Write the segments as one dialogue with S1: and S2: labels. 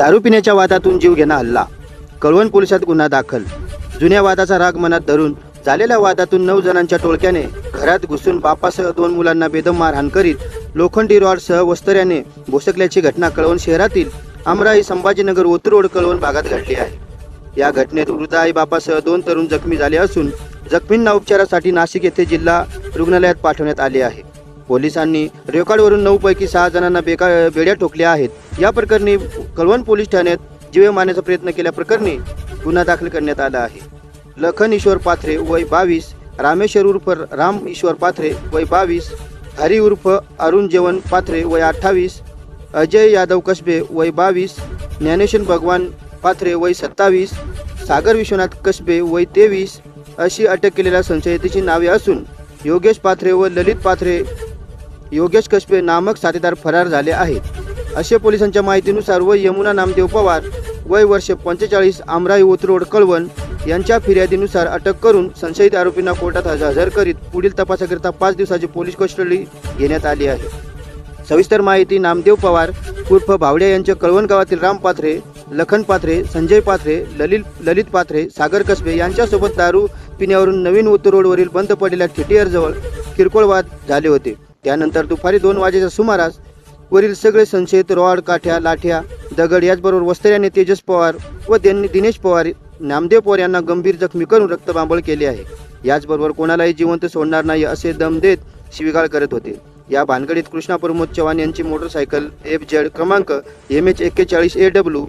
S1: दारू पिण्याच्या वादातून जीव घेणा हल्ला. कळवण पोलिसात गुन्हा दाखल. जुन्या वादाचा राग मनात धरून झालेल्या वादातून नऊ जणांच्या टोळक्याने घरात घुसून बापासह दोन मुलांना बेदम मारहाण करीत लोखंडी रॉडसह वस्त्र्याने भोसकल्याची घटना कळवण शहरातील अमराई संभाजीनगर ओतरोड कळवण भागात घडली आहे. या घटनेत वृद्ध आई बापासह दोन तरुण जखमी झाले असून जखमींना उपचारासाठी नाशिक येथे जिल्हा रुग्णालयात पाठवण्यात आले आहे. पोलिसांनी रेकॉर्डवरून नऊ पैकी सहा जणांना बेका बेड्या ठोकल्या आहेत. या प्रकरणी कळवण पोलीस ठाण्यात जीवे मारण्याचा प्रयत्न केल्याप्रकरणी गुन्हा दाखल करण्यात आला आहे. लखन ईश्वर पाथरे वय बावीस रामेश्वर उर्फ राम ईश्वर पाथरे वय बावीस हरी उर्फ अरुण जेवण पाथरे वय अठ्ठावीस अजय यादव कसबे वय बावीस ज्ञानेश्वर भगवान पाथरे वय सत्तावीस सागर विश्वनाथ कसबे वय तेवीस अशी अटक केलेल्या संशयितेची नावे असून योगेश पाथरे व ललित पाथरे योगेश कसबे नामक साथीदार फरार झाले आहेत. असे पोलिसांच्या माहितीनुसार व यमुना नामदेव पवार वय वर्ष पंचेचाळीस आमराई ओतरोड कळवण यांच्या फिर्यादीनुसार अटक करून संशयित आरोपींना कोर्टात हजर करीत पुढील तपासाकरिता पाच दिवसाची पोलीस कस्टडी घेण्यात आली आहे. सविस्तर माहिती नामदेव पवार उर्फ भावड्या यांच्या कळवण गावातील राम पाथरे लखन पाथरे संजय पाथरे ललित ललित पाथरे सागर कसबे यांच्यासोबत दारू पिण्यावरून नवीन उत्तर रोडवरील बंद पडलेल्या थिएटरजवळ किरकोळ वाद झाले होते. त्यानंतर दुपारी दोन वाजेच्या सुमारास वरील सगळे संशयित रॉड काठ्या लाठ्या दगड याचबरोबर वस्त्र्याने तेजस पवार व त्यांनी दिनेश पवार नामदेव पवार यांना गंभीर जखमी करून रक्तबांबळ केले आहे. याचबरोबर कोणालाही जिवंत सोडणार नाही असे दम देत शिवीगाळ करत होते. या भानगडीत कृष्णा प्रमोद चव्हाण यांची मोटरसायकल एफ जेड क्रमांक एम एच एक्केचाळीस ए डब्ल्यू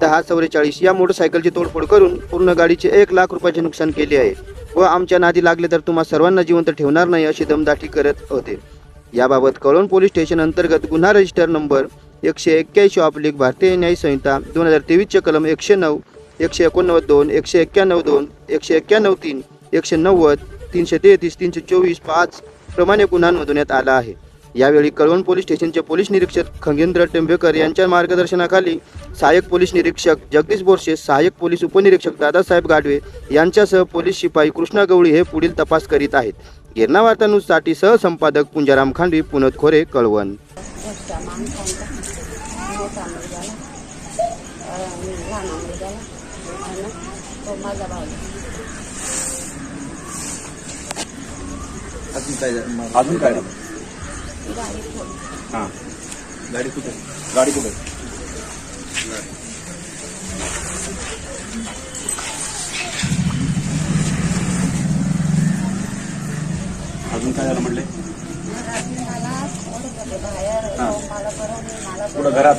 S1: दहा चौवेचाळीस या मोटरसायकलची तोडफोड करून पूर्ण गाडीचे एक लाख रुपयाचे नुकसान केले आहे व आमच्या नादी लागले तर तुम्हा सर्वांना जिवंत ठेवणार नाही अशी दमदाटी करत होते. याबाबत कळवण पोलीस स्टेशन अंतर्गत गुन्हा रजिस्टर नंबर एकशे एक्क्याऐंशी ऑब्लिक भारतीय न्याय संहिता दोन हजार तेवीसचे कलम एकशे नऊ एकशे एकोणनव्वद दोन एकशे एक्क्याण्णव दोन एकशे एक्क्याण्णव तीन एकशे नव्वद तीनशे तेहतीस तीनशे चोवीस पाच प्रमाणे गुन्हा नोंदवण्यात आला आहे. यावेळी कळवण पोलीस स्टेशनचे पोलीस निरीक्षक खगेंद्र टेंभेकर यांच्या मार्गदर्शनाखाली सहाय्यक पोलीस निरीक्षक जगदीश बोरशे सहाय्यक पोलीस उपनिरीक्षक दादासाहेब गाडवे यांच्यासह पोलीस शिपाई कृष्णा गवळी हे पुढील तपास करीत आहेत. गिरणा वार्ता न्यूजसाठी सहसंपादक पुंजाराम खांडवी पुनत खोरे कळवण.
S2: अजून काय? अजून हा. गाडी कुठे? गाडी कुठे? अजून काय झालं
S3: आधी मला
S2: घरात